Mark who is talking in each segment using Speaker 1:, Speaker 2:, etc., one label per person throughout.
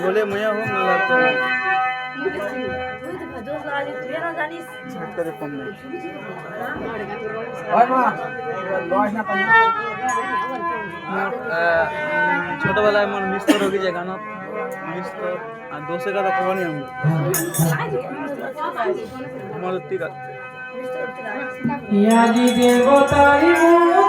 Speaker 1: বলে ময়া হোক না লাগতো না ছোটবেলায় আমার মিস্তর হয়ে গেছে গানত মিস্তর আর দোষের কথা খবর নেই আমার আমার তীর
Speaker 2: ইয়াজি দেবতার মন্দিরে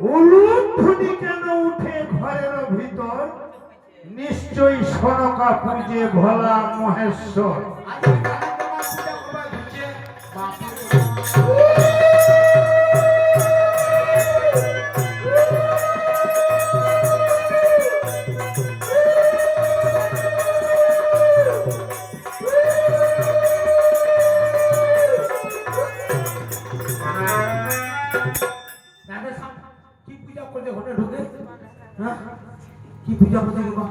Speaker 3: উলুধ্বনি কেন উঠে ঘরের ভিতর? নিশ্চয়ই সনকা পুজে ভোলা মহেশ্বর।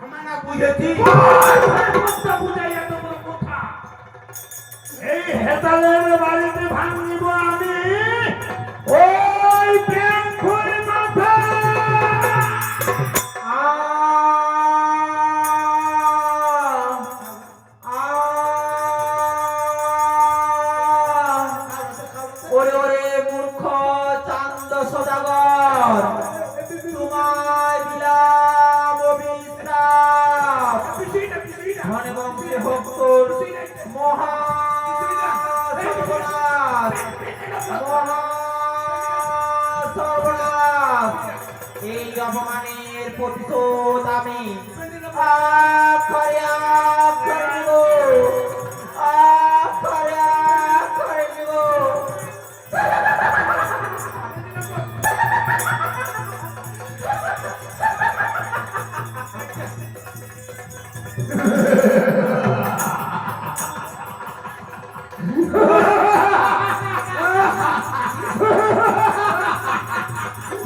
Speaker 4: সাগরটা আমরা
Speaker 3: এই
Speaker 2: অপমানের প্রতিশোধ আমি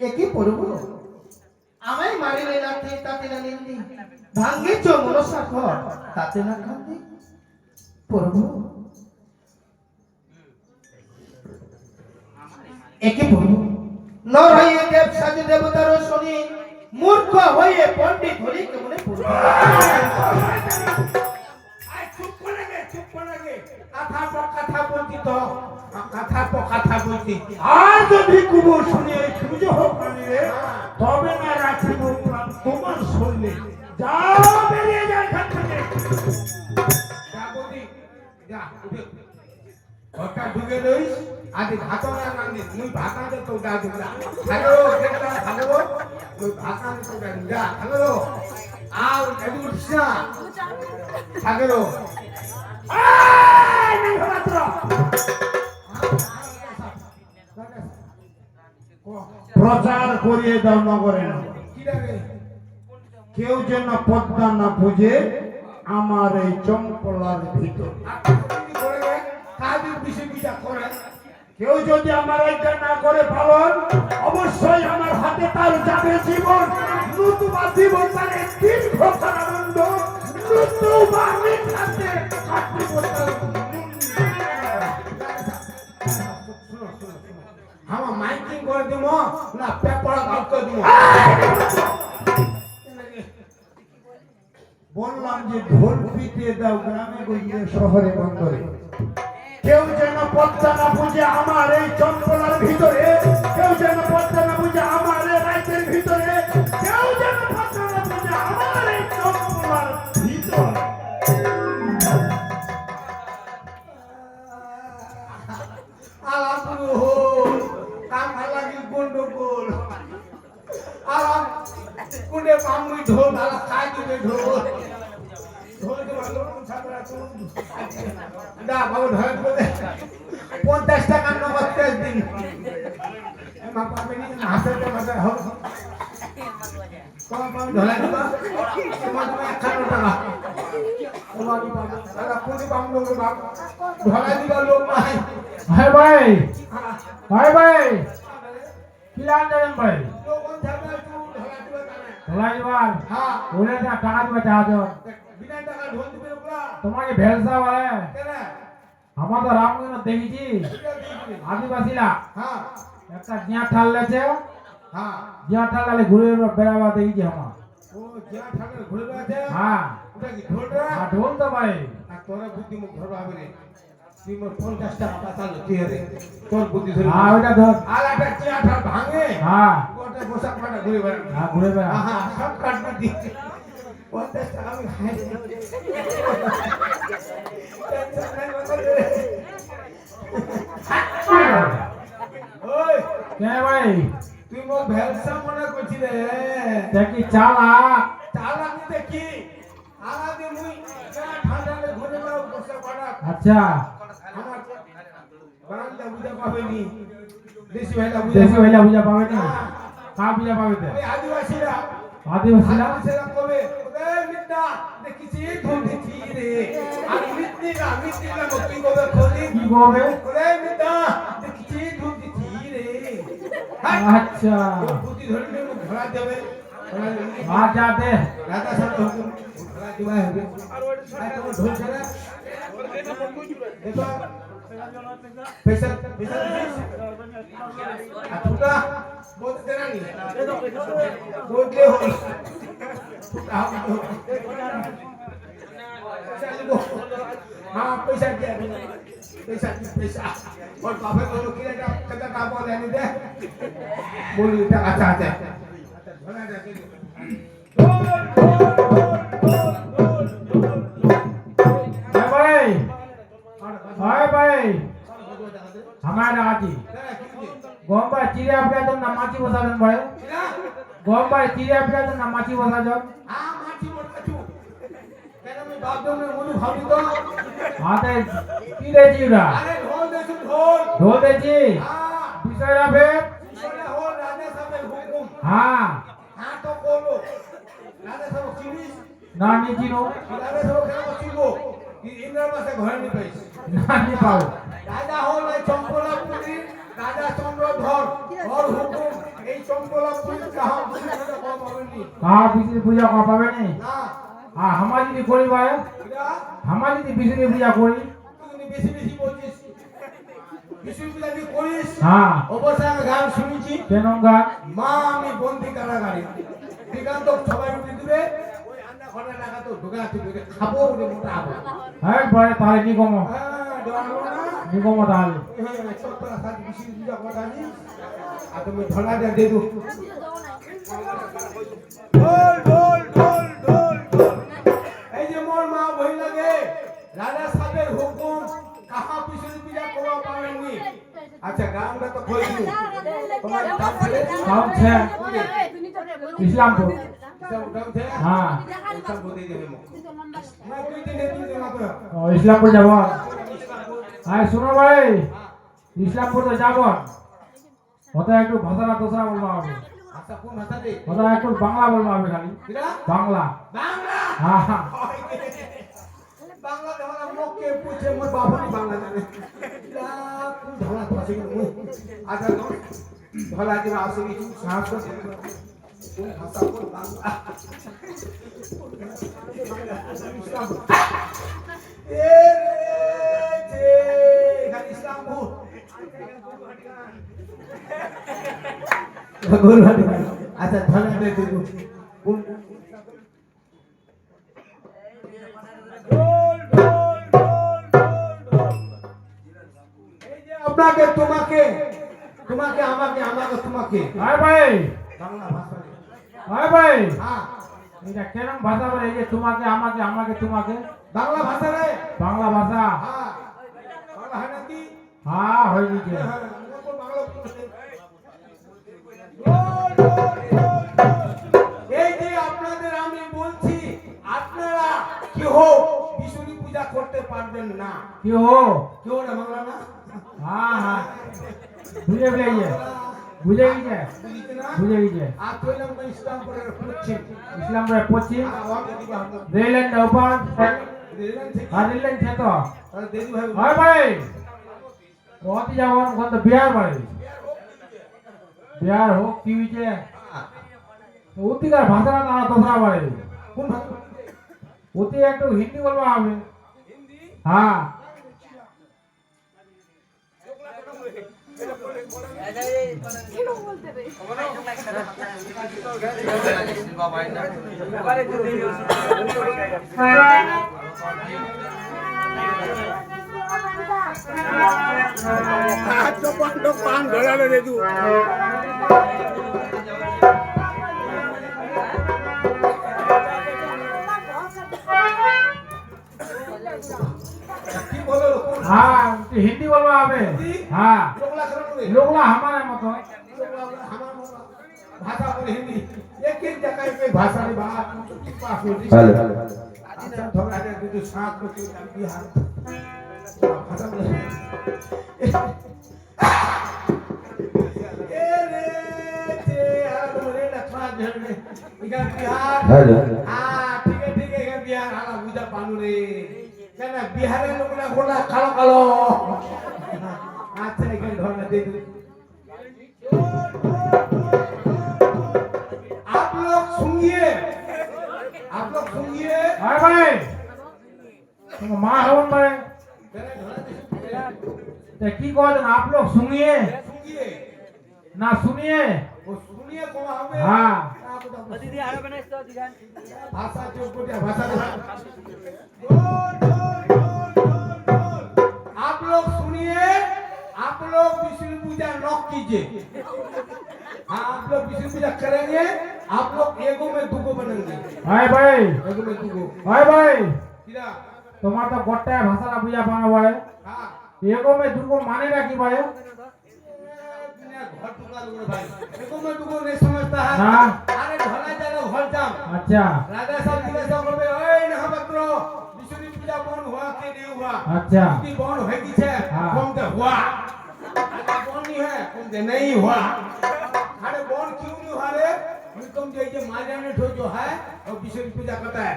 Speaker 2: একে পড়ব আমায় মারিলে লাথি তাতে না নিন্দি। ভাঙ্গে চ মনসা ঘর তাতে না কান্দি। পড়ব একে পড়ব নর দেব সাজে দেবতার শনি মূর্খ হইয়ে পণ্ডিত হরি কেমনে পড়ব?
Speaker 3: আর যদি শুনে পুজো হোক তবে না রাখিব প্রাণ তোমার শরীরে। যাও বেরিয়ে যায় এখান থেকে।
Speaker 4: যা বলি যা ঘরটা ঢুকে রইস মুই ভাত আনতে তো আনতে তো যা যা হ্যালো আও এদু উঠিস না।
Speaker 3: নির্ভমাত্র! প্রচার করিয়ে দাও নগরে কেউ যেন পদ্মা না বুঝে আমার এই চম্পলার ভিতর। কেউ যদি আমার আজ্ঞা না করে পালন, অবশ্যই আমার হাতে তার যাবে জীবন। নতুবা জীবন তার দীর্ঘ আনন্দ নতুবা
Speaker 4: আমার মাইকিং করে দিব না পেপার আউট করে দিব
Speaker 3: বললাম যে ঢোল পিটিয়ে দাও, গ্রামে গিয়ে শহরে বন্দরে। কেউ যেন পদ্মা না বুঝে আমার এই চম্পলার ভিতরে, কেউ যেন পদ্মা না বুঝে আমার এই রাইতের ভিতরে, কেউ যেন পদ্মা না বুঝে আমার এই চম্পলার ভিতরে।
Speaker 4: আলাম কুনে ঢোল আলা কোনি পাম লোক বাপ ঢোলা দিবা লোক নাই
Speaker 3: ভাই ভাই ভাই ভাই কি আনলেন ভাই
Speaker 4: লোক কোন থাকবে তুই ঢোলা দিবা কানে
Speaker 3: ধলাইবার
Speaker 4: হ্যাঁ
Speaker 3: ওরে না টাকা দিবে টাকা দাও
Speaker 4: বিনা টাকা ঢোল দিবে ওগুলা
Speaker 3: তোমাকে ভেলসা বলে
Speaker 4: কেন
Speaker 5: আমাদের রামগঞ্জ দেখেছি আদিবাসীরা
Speaker 4: হ্যাঁ
Speaker 5: একটা জিয়া ঠাল লেছে
Speaker 4: হ্যাঁ
Speaker 5: জিয়া ঠাল লালে ঘুরে বেড়াবা দেখেছি আমার
Speaker 4: ও যা ঠাকুর ঘুরে বেড়াচ্ছে
Speaker 5: হ্যাঁ
Speaker 4: ওটা কি ঢোলরা
Speaker 5: আর ঢোল তো ভাই
Speaker 4: আর তোরা বুদ্ধি মুখ ধরবা হবে রে তুই মোর পঞ্চাশ টাকা পাতালো তুই রে তোর বুদ্ধি ধরে
Speaker 5: হ্যাঁ ওইটা ধর।
Speaker 4: আর একটা চেয়ারটা ভাঙে।
Speaker 5: হ্যাঁ।
Speaker 4: ওটা পোশাক পাটা ঘুরে বেড়াবে?
Speaker 5: হ্যাঁ ঘুরে বেড়া।
Speaker 4: আহা সব কাটবা দিচ্ছে পঞ্চাশ আমি খাই। ওই
Speaker 5: কে ভাই?
Speaker 4: তুই মো ভ্যালসা মনে করছি রে
Speaker 5: দেখি চালা
Speaker 4: চালা নিতে কি মুই
Speaker 5: আচ্ছা।
Speaker 4: বারান্দা বুঝা পাবেনি দেশি ভাইলা বুঝা
Speaker 5: ভাইলা বুঝা পাবে না? কা বুঝা পাবে তে?
Speaker 4: আদিবাসীরা।
Speaker 5: আদিবাসীরা
Speaker 4: আদিবাসীরা কবে ওরে মিত্তা দেখিছি ধুঁধেছি রে আর মিত্তি না মিত্তি না কি কবে খোলি
Speaker 5: কি আচ্ছা
Speaker 4: বুদ্ধি ধরে ধরা দেবে
Speaker 5: আর যা
Speaker 4: রাজা সাহেব ঢোল ছাড়া Bisa, bisa, bisa, Fuka, buat mau Buat dia hoi. Fuka, हाँ पैसा क्या पैसा की पैसा और पापा को लोग किया कता का बोल रहे हैं बोली इतना अच्छा
Speaker 5: আপনার না মাছি ভাই গম ভাই চিড়ে আপনার একজন না মাছি
Speaker 4: বসাবেন
Speaker 5: হাতে
Speaker 4: রাজা কম
Speaker 5: হ্যাঁ
Speaker 4: অবশ্যই আমি গান শুনেছি।
Speaker 5: কেন গা
Speaker 4: মা আমি বন্দি কারাগারে। দিগান্ত সবাই উঠে দিবে ওই আন্ডা ঘরে লাগা তো ঢোকা তুই খাব ওরে মোটা হব। না
Speaker 5: তাহলে
Speaker 4: হ্যাঁ ನಿಗಮದಲ್ಲಿ ಅದನ್ನು ಧನಾಡ ದೇವು ঢোল ঢোল ঢোল ঢোল ঢোল। এই যে মোর মা বই লাগে রাজা সাহেবের হুকুম কাহা পিছনে পূজা করবা পারেননি আচ্ছা গানটা তো কইছি তোমার
Speaker 5: তাহলে সব ইসলামপুর। হ্যাঁ। হ্যাঁ শোনো ভাই। ইসলামপুর তো যাব। কোথায় একটু ভাষাটা তোষরা বলব হবে। কোথায় একটু বাংলা বলব আমি খালি। বাংলা। হ্যাঁ হ্যাঁ
Speaker 4: বাংলা ধরা মক্কে পুছে মোর বাবা বাংলা? আপনাকে তোমাকে তোমাকে আমাকে আমাকে তোমাকে
Speaker 5: ভাই।
Speaker 4: বাংলা ভাষা
Speaker 5: ভাই
Speaker 4: হ্যাঁ।
Speaker 5: কেরম ভাষা বলে? এই যে তোমাকে আমাকে আমাকে তোমাকে।
Speaker 4: বাংলা ভাষা রে?
Speaker 5: বাংলা ভাষা।
Speaker 4: হ্যাঁ। বাংলা হয় নাকি?
Speaker 5: হ্যাঁ হয়ে
Speaker 4: হ্যাঁ, বাংলা। এই যে আপনাদের আমি বলছি আপনারা কেউ বিষ্ণু পূজা করতে পারবেন না।
Speaker 5: কি হো
Speaker 4: কেউ না বাংলা না?
Speaker 5: হ্যাঁ হ্যাঁ। বুঝে গেছে? বুঝে গেছে? বুঝে গেছে?
Speaker 4: আর কইলাম
Speaker 5: ইসলামপুরের পশ্চিম।
Speaker 4: আর আওয়াজ দিবা
Speaker 5: রেলের উপর
Speaker 4: দেরি ভাই
Speaker 5: হয় ভাই কত যাব ওখান তো বিহার বাড়ি। বিহার হোক কি হয়েছে? অতিকার ভাষাটা তারা দোসরা বাড়ি।
Speaker 4: কোন
Speaker 5: অতি একটু হিন্দি বলবা
Speaker 4: হিন্দি?
Speaker 5: হ্যাঁ।
Speaker 4: হাত પાન ઘડાડે દેતું
Speaker 5: હા. હિન્દી બોલવા આવે હા લોકલા
Speaker 4: હમારા મતો ભાષા
Speaker 5: પર હિન્દી એક
Speaker 4: એક જગ્યાએ हिंदी एक एक जगह पे भाषा की बात पास होती
Speaker 6: हेलो
Speaker 4: अच्छा थोड़ा देर के जो साथ में कोई काम बिहार भाषा बोले ए रे ते यार तुम्हारे लक्ष्मण झड़ में इधर बिहार
Speaker 6: हेलो
Speaker 4: हाँ ठीक है ठीक है इधर बिहार हाला बुझा पानू रे কেন বিহারের লোকরা গোলা কালো কালো আচ্ছা এখানে ধরনা দে দে आप लोग सुनिए आप लोग सुनिए
Speaker 5: अरे भाई तुम माँ हवन भाई तो की कहते हैं आप लोग सुनिए
Speaker 4: सुनिए
Speaker 5: ना सुनिए
Speaker 4: वो सुनिए कौन हमें
Speaker 5: हाँ
Speaker 2: দিদি আরো বানাইছ তো দিগান
Speaker 4: भाषा जो बोलते हैं भाषा जो बोल, बोल, बोल, बोल, बोल। आप लोग सुनिए आप लोग विष्णु पूजा न कीजिए हाँ आप लोग विष्णु पूजा करेंगे आप लोग एगो में दुगो बनेंगे
Speaker 5: अरे भाई
Speaker 4: एगो में दुगो
Speaker 5: अरे भाई
Speaker 4: किरा
Speaker 5: তোমার তো গোটায় ভাষাটা বুঝা পানা ভাই
Speaker 4: हाँ
Speaker 5: এগো মে দুগো মানে রাখি ভাই
Speaker 4: दुनिया घर टुका लोग भाई एगो में दुगो नहीं समझता है
Speaker 5: ना।
Speaker 4: अरे ढोला जालो घर जाम
Speaker 5: আচ্ছা
Speaker 4: राजा साहब जी सब बोलबे ओए नहा बकरो विष्णु पूजा बन हुआ के नहीं हुआ
Speaker 5: আচ্ছা
Speaker 4: की बन है की छे
Speaker 5: हाँ।
Speaker 4: कौन ते हुआ अरे बन नहीं है कौन ते नहीं हुआ अरे बन क्यों नहीं हुआ रे फिर तुम जो ये माजाने ठो जो है और विष्णु पूजा करता है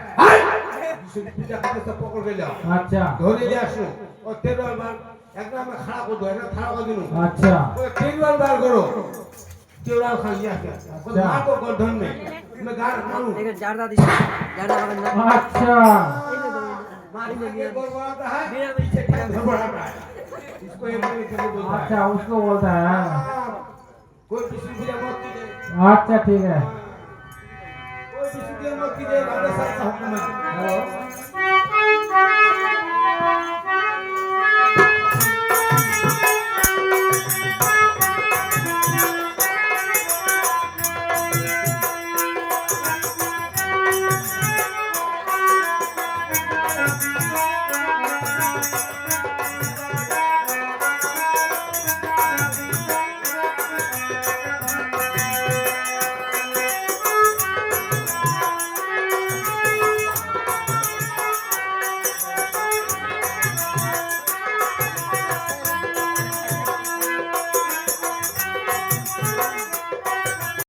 Speaker 4: विष्णु पूजा करते सब पकड़ के जाओ
Speaker 5: अच्छा
Speaker 4: धोने ले आसो और तेरह बार एक नाम में खड़ा कर दो है ना खड़ा कर दिनो
Speaker 5: अच्छा
Speaker 4: और तीन बार बार करो तेरह खा लिया क्या
Speaker 5: और
Speaker 4: मार को गर्दन में मैं गार मारू
Speaker 2: लेकिन जारदा दिस जारदा बंद
Speaker 5: अच्छा
Speaker 4: मारी में ये बोल रहा है मेरा पीछे बड़ा है इसको ये बोलता है
Speaker 5: अच्छा उसको बोलता है
Speaker 4: कोई किसी भी मत
Speaker 5: अच्छा ठीक
Speaker 4: है। हेलो।